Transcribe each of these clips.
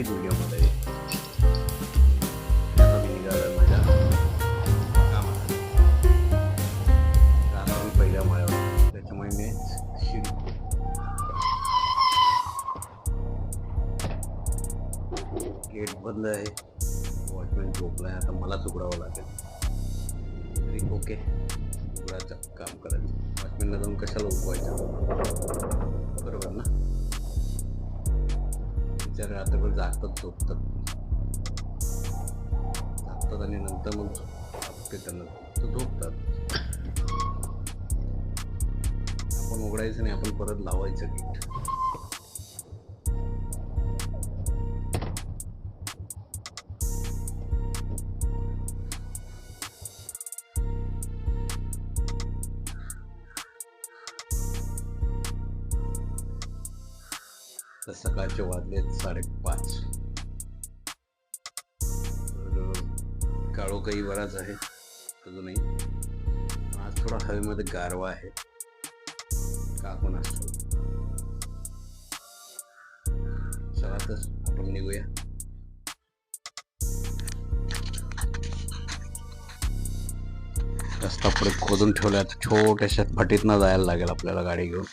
नवीन व्हिडिओमध्ये आता मी माझ्या कामाला पहिल्या माळ्यावर त्याच्यामुळे मी गेट बंद आहे वॉचमॅन झोपलाय आता मलाच उघडावं लागेल तरी ओके उघडायचं काम करायचं वॉचमॅनला जाऊन कशाला उगवायचं बरोबर ना बिचारे रात्रभर जागतात झोपतात. जागतात आणि नंतर मग ते त्यांना झोपतात. आपण उघडायचं नाही आपण परत लावायचं गीत तर सकाळचे वाजलेत साडेपाच. तर काळो काही बराच आहे अजूनही. आज थोडा हवेमध्ये गारवा आहे. का कोण असतो? चला तर आपण निघूया. रस्ता पुढे खोदून ठेवला छोट्याशा फटीतनं जायला लागेल आपल्याला गाडी घेऊन.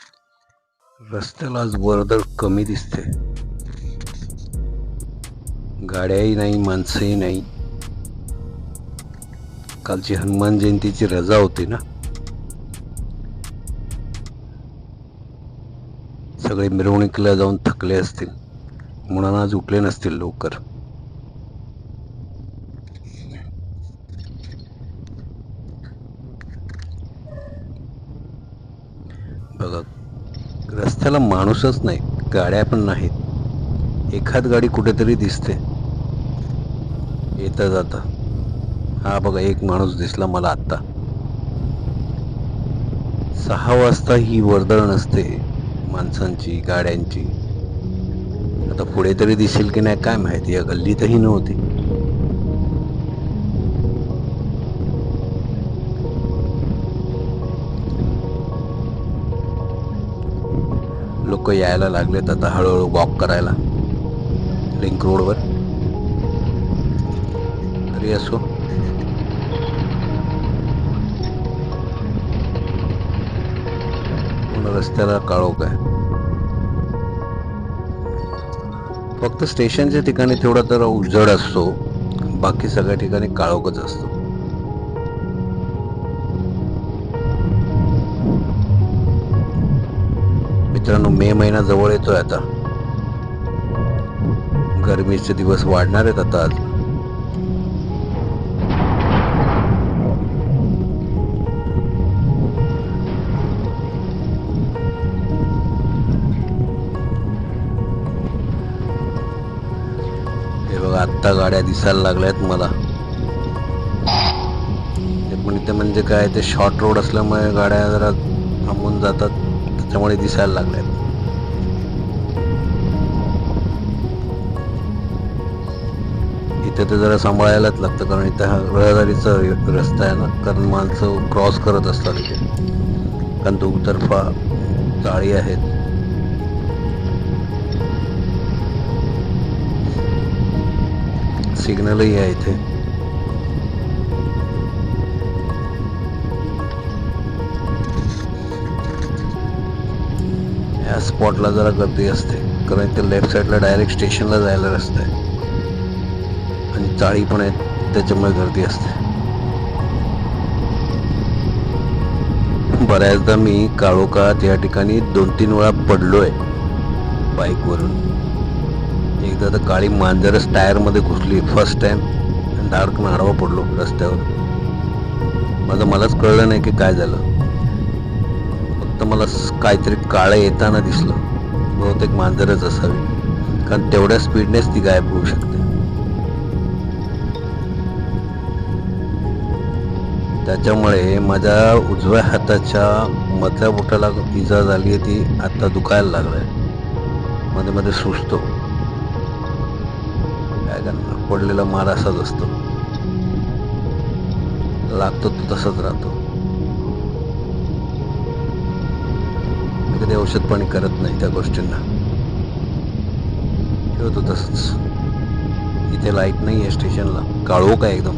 रस्त्याला आज वर्दळ कमी दिसते. गाड्याही नाही माणसंही नाही. कालची हनुमान जयंतीची रजा होती ना? सगळे मिरवणुकीला जाऊन थकले असतील. म्हणून आज उठले नसतील लवकर. बघा त्याला माणूसच नाही गाड्या पण नाहीत. एखाद गाडी कुठेतरी दिसते. येता जाता. हा बघा एक माणूस दिसला मला आत्ता. सहा वाजता ही वर्दळ नसते माणसांची गाड्यांची. आता पुढे तरी दिसेल की नाही काय माहिती या गल्लीतही नव्हती. लोक यायला लागलेत आता हळूहळू वॉक करायला. लिंक रोडवर तरी असो. रस्त्याला काळोख आहे. फक्त स्टेशनच्या ठिकाणी तेवढा तर उजड असतो. बाकी सगळ्या ठिकाणी काळोखच असतो. मित्रांनो मे महिना जवळ येतोय आता. गरमीचे दिवस वाढणार आहेत आता आज. हे बघा आत्ता गाड्या दिसायला लागल्यात मला. ते पण इथे म्हणजे काय ते शॉर्ट रोड असल्यामुळे गाड्या जरा थांबून जातात. त्याच्यामुळे दिसायला लागल्यात इथे तर जरा सांभाळायलाच लागतं कारण इथे हा रहदारीचा रस्ता आहे ना कारण माणसं क्रॉस करत असतात इथे. कारण दुतर्फा जाळी आहेत. सिग्नलही आहे इथे. या स्पॉटला जरा गर्दी असते. कारण ते लेफ्ट साईडला डायरेक्ट स्टेशनला जायला रस्ता आहे. आणि चाळी पण आहेत त्याच्यामुळे गर्दी असते. बऱ्याचदा मी काळोखात या ठिकाणी दोन तीन वेळा पडलोय बाईकवरून एकदा तर काळी मांजरच टायरमध्ये घुसली फर्स्ट टाइम डार्क आडवा पडलो रस्त्यावर. माझं मलाच कळलं नाही की काय झालं. फक्त मला काहीतरी काळं येताना दिसलं. बहुतेक मांजरच असावी. कारण तेवढ्या स्पीडनेच ती गायब होऊ शकते. त्याच्यामुळे माझ्या उजव्या हाताच्या मधल्या बोटाला इजा झाली आहे ती आता दुखायला लागलाय. मध्ये मध्ये सुचतो काय करणार? पडलेला मार असाच असतो. लागतो तो तसाच राहतो. कधी औषध पाणी करत नाही त्या गोष्टींना. ठेवतो तसंच. इथे लाइट नाही आहे स्टेशनला काळो काय एकदम?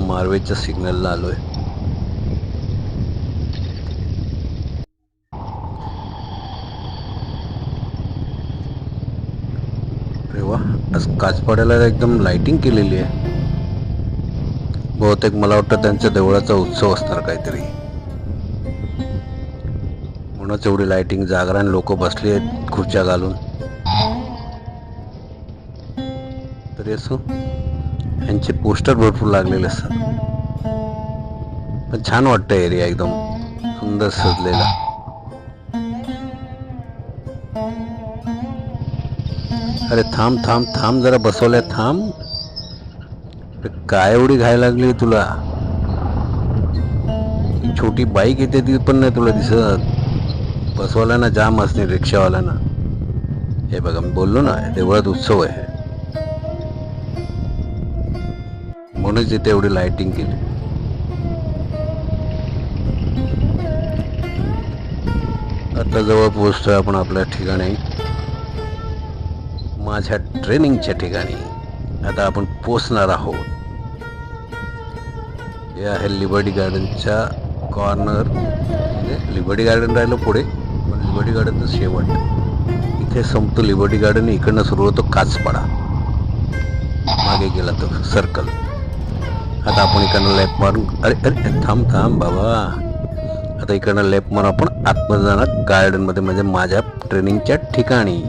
मारवेच्या सिग्नलला आलोय अरे वा आज काचपाड्याला एकदम लाइटिंग केलेली आहे. बहुतेक मला वाटतं त्यांच्या देवळाचा उत्सव असणार काहीतरी. म्हणूनच एवढी लाइटिंग जागरण लोक बसली आहेत खुर्च्या घालून. तरी असो यांचे पोस्टर भरपूर लागलेले असतात. पण छान वाटतं एरिया एकदम सुंदर सजलेला. अरे थांब थांब थांब जरा बसवल्या थांब. काय एवढी घाय लागली तुला? छोटी बाईक येते ती पण नाही तुला दिसत. बसवाल्यांना जाम असणे रिक्षावाल्यांना. हे बघा मी बोललो ना देवळात उत्सव आहे. म्हणूनच इथे एवढी लाइटिंग केली. आता जवळ पोहोचतोय आपण आपल्या ठिकाणी. माझ्या ट्रेनिंगच्या ठिकाणी आता आपण पोचणार आहोत. हे आहे लिबर्टी गार्डनच्या कॉर्नर. म्हणजे लिबर्टी गार्डन राहिलं पुढे पण लिबर्टी गार्डनचं शेवट. इथे संपतो लिबर्टी गार्डन इकडनं सुरू होतो काचपाडा. मागे गेला तो सर्कल आता आपण इकडनं लेफ्ट मारून अरे अरे थांब थांब बाबा. आता इकडनं लेफ्ट मारून आपण आतमध्ये गार्डनमध्ये म्हणजे माझ्या ट्रेनिंगच्या ठिकाणी.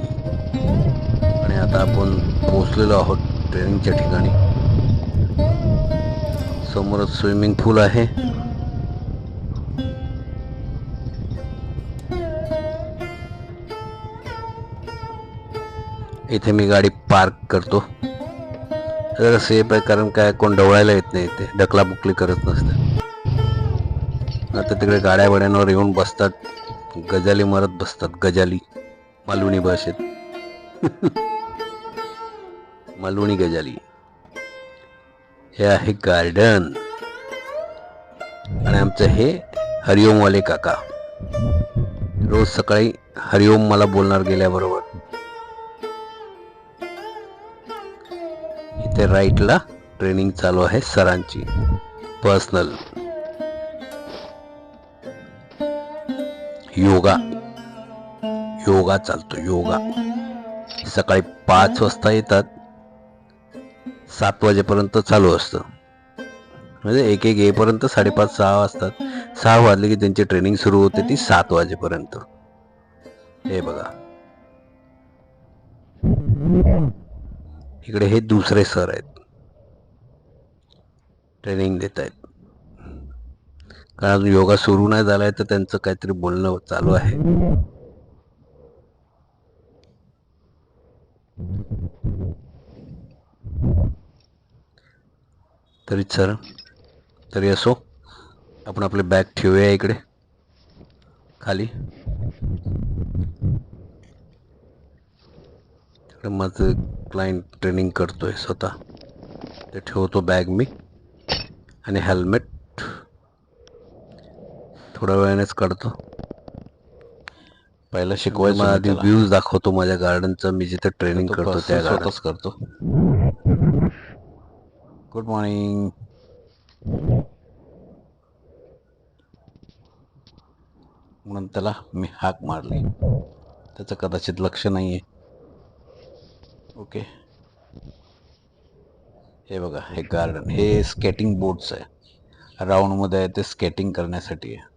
आता आपण पोहोचलेलो आहोत ट्रेनिंगच्या ठिकाणी. समोरच स्विमिंग पूल आहे. इथे मी गाडी पार्क करतो. जरा सेफ आहे कारण काय कोण डवळायला येत नाही इथे. ढकला बुकली करत नसते. आता तिकडे गाड्या वड्यांवर येऊन बसतात. गजाली मारत बसतात. गजाली. मालवणी भाषेत. मालवणी गजाली. हे आहे गार्डन. आणि आमचं हे हरिओमवाले काका. रोज सकाळी हरिओम मला बोलणार गेल्याबरोबर. इथे राईटला ट्रेनिंग चालू आहे सरांची. पर्सनल. योगा. योगा चालतो योगा. सकाळी पाच वाजता येतात. सात वाजेपर्यंत चालू असतं. म्हणजे एक एक येईपर्यंत साडेपाच सहा वाजतात. सहा वाजले की त्यांची ट्रेनिंग सुरू होते ती सात वाजेपर्यंत. हे बघा. इकडे हे दुसरे सर आहेत. ट्रेनिंग देत आहेत. कारण अजून योगा सुरू नाही झालाय तर त्यांचं काहीतरी बोलणं चालू आहे. तरी सर तरी असो. आपण आपले बॅग ठेवूया इकडे. खाली. तिकडे माझं क्लायंट ट्रेनिंग करतोय स्वतः. ते ठेवतो बॅग मी आणि हेल्मेट थोड्या वेळानेच काढतो. पहिला शिकवायचं आधी व्ह्यूज दाखवतो माझ्या गार्डनचं मी जिथे ट्रेनिंग करतो त्या स्वतःच करतो. गुड मॉर्निंग म्हणून त्याला मी हाक मारली. त्याचं कदाचित लक्ष नाही आहे ओके हे बघा हे गार्डन हे स्केटिंग बोर्ड्स आहे. राऊंडमध्ये आहे ते स्केटिंग करण्यासाठी आहे.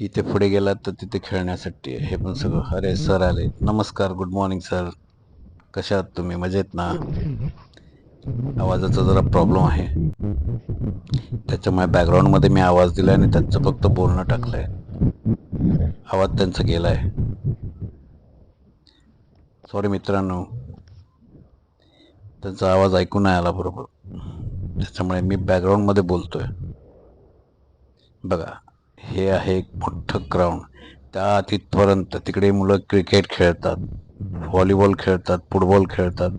इथे पुढे गेलात तर तिथे खेळण्यासाठी हे पण सगळं. अरे सर आले. नमस्कार गुड मॉर्निंग सर कशा आहात तुम्ही? मजेत ना? आवाजाचा जरा प्रॉब्लेम आहे. त्याच्यामुळे बॅकग्राऊंडमध्ये मी आवाज दिला आणि त्यांचं फक्त बोलणं टाकलंय. आवाज त्यांचा गेलाय. सॉरी मित्रांनो. त्यांचा आवाज ऐकून नाही आला बरोबर. त्याच्यामुळे मी बॅकग्राऊंडमध्ये बोलतोय. बघा. हे आहे एक मोठं ग्राउंड. त्या तिथपर्यंत तिकडे मुलं क्रिकेट खेळतात व्हॉलीबॉल खेळतात फुटबॉल खेळतात.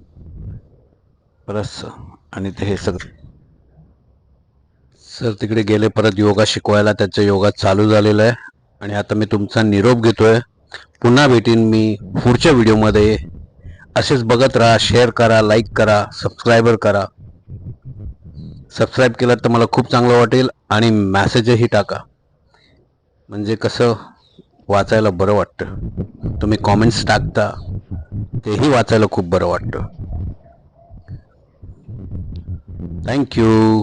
बरंच आणि ते हे सगळं. सर तिकडे गेले परत योगा शिकवायला त्याचं योगा चालू झालेला आहे. आणि आता मी तुमचा निरोप घेतोय. पुन्हा भेटीन मी पुढच्या व्हिडिओमध्ये. असेच बघत राहा शेअर करा लाईक करा सबस्क्रायबर करा. सबस्क्राईब केलं तर मला खूप चांगलं वाटेल आणि मॅसेजही टाका. म्हणजे कसं वाचायला बरं वाटतं? तुम्ही कॉमेंट्स टाकता तेही वाचायला खूप बरं वाटतं. थँक्यू